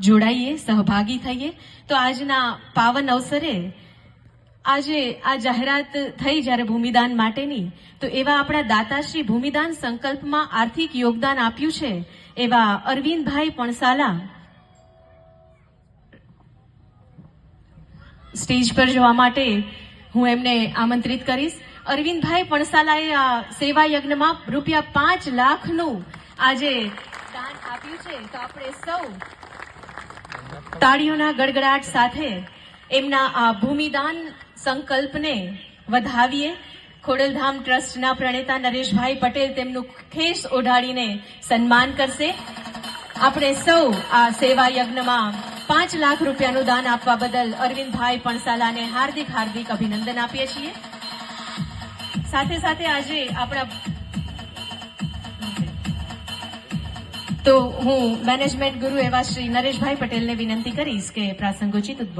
જોડાઈએ, સહભાગી થઈએ. તો આજના પાવન અવસરે આજે આ જાહેરાત થઈ જ્યારે ભૂમિદાન માટેની, તો એવા આપણા દાતાશ્રી ભૂમિદાન સંકલ્પમાં આર્થિક યોગદાન આપ્યું છે એવા અરવિંદભાઈ પણસાલા. સ્ટેજ પર જવા માટે હું એમને આમંત્રિત કરીશ. અરવિંદભાઈ પણસાલાએ આ સેવા યજ્ઞમાં રૂપિયા પાંચ લાખનું આજે દાન આપ્યું છે. તો આપણે સૌ તાળીઓના ગડગડાટ સાથે એમના આ ભૂમિદાન સંકલ્પને વધાવીએ. ખોડલધામ ટ્રસ્ટના પ્રણેતા નરેશભાઈ પટેલ તેમનું ખેસ ઓઢાડીને સન્માન કરશે. આપણે સૌ આ સેવા યજ્ઞમાં પાંચ લાખ રૂપિયાનું દાન આપવા બદલ અરવિંદભાઈ પણસાલાને હાર્દિક હાર્દિક અભિનંદન આપીએ છીએ. સાથે સાથે આજે આપણા તો હું મેનેજમેન્ટ ગુરુ એવા શ્રી નરેશભાઈ પટેલને વિનંતી કરીશ કે પ્રાસંગોચિત ઉદ્બોધન